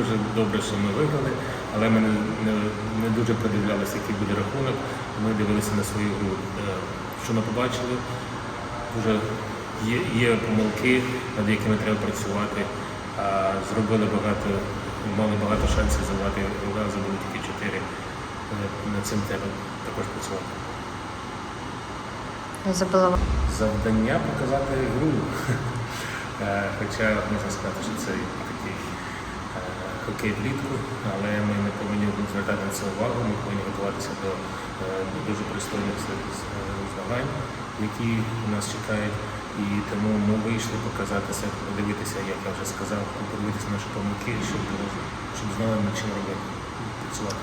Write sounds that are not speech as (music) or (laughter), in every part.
Дуже добре, що ми виграли, але ми не, не, не дуже придивлялися, який буде рахунок. Ми дивилися на свою гру. Е, Що ми побачили, дуже є, є помилки, над якими треба працювати. Зробили багато, мали багато шансів забувати, забули тільки чотири. Е, Над цим треба також працювати. Забула. Завдання показати гру. (laughs) Е, Хоча можна сказати, що це такий хокей влітку, але ми не повинні звертати на це увагу, ми повинні готуватися до е, дуже пристойних з- змагань, які нас чекають. І тому ми вийшли показатися, подивитися, як я вже сказав, подивитися наші помилки, щоб, щоб знали над чим робити, працювати.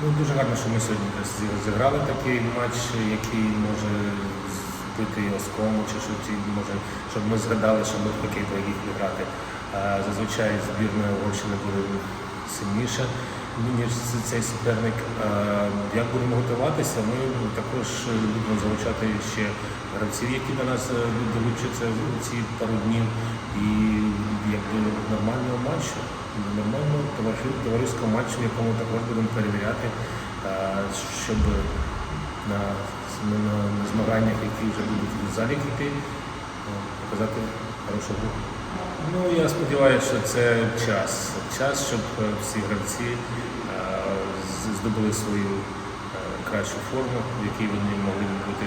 Ну, дуже гарно, що ми сьогодні зіграли такий матч, який може збити оскому, чи що ті, може, щоб ми згадали, що ми в хокей могли грати. Зазвичай збірна Угорщини буде сильніша, ніж цей суперник. Як будемо готуватися, ми також будемо залучати ще гравців, які до нас е, долучаться ці пару днів. І якби нормального матчу, нормального товариського матчу, якому також будемо перевіряти, щоб на, на, на- змаганнях, які вже будуть в залі йти, е, показати хорошу гру. Ну, я сподіваюся, що це час. Час, щоб е, всі гравці е, здобули свою е, кращу форму, в якій вони могли б бути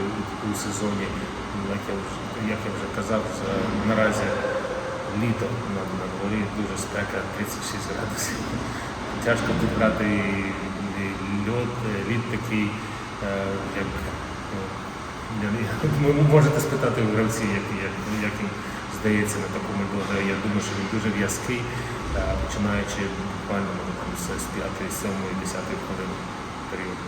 у, сезоні. Як я вже, як я вже казав, наразі літо на, на дворі дуже спека 36 градусів. Тяжко тут грати і, е, лід такий, як ну, (laughs) можете спитати у гравців, як, як, як їм здається, на такому буде. Я думаю, що він дуже в'язкий, е, починаючи буквально з 5-7-10 хвилин періоду.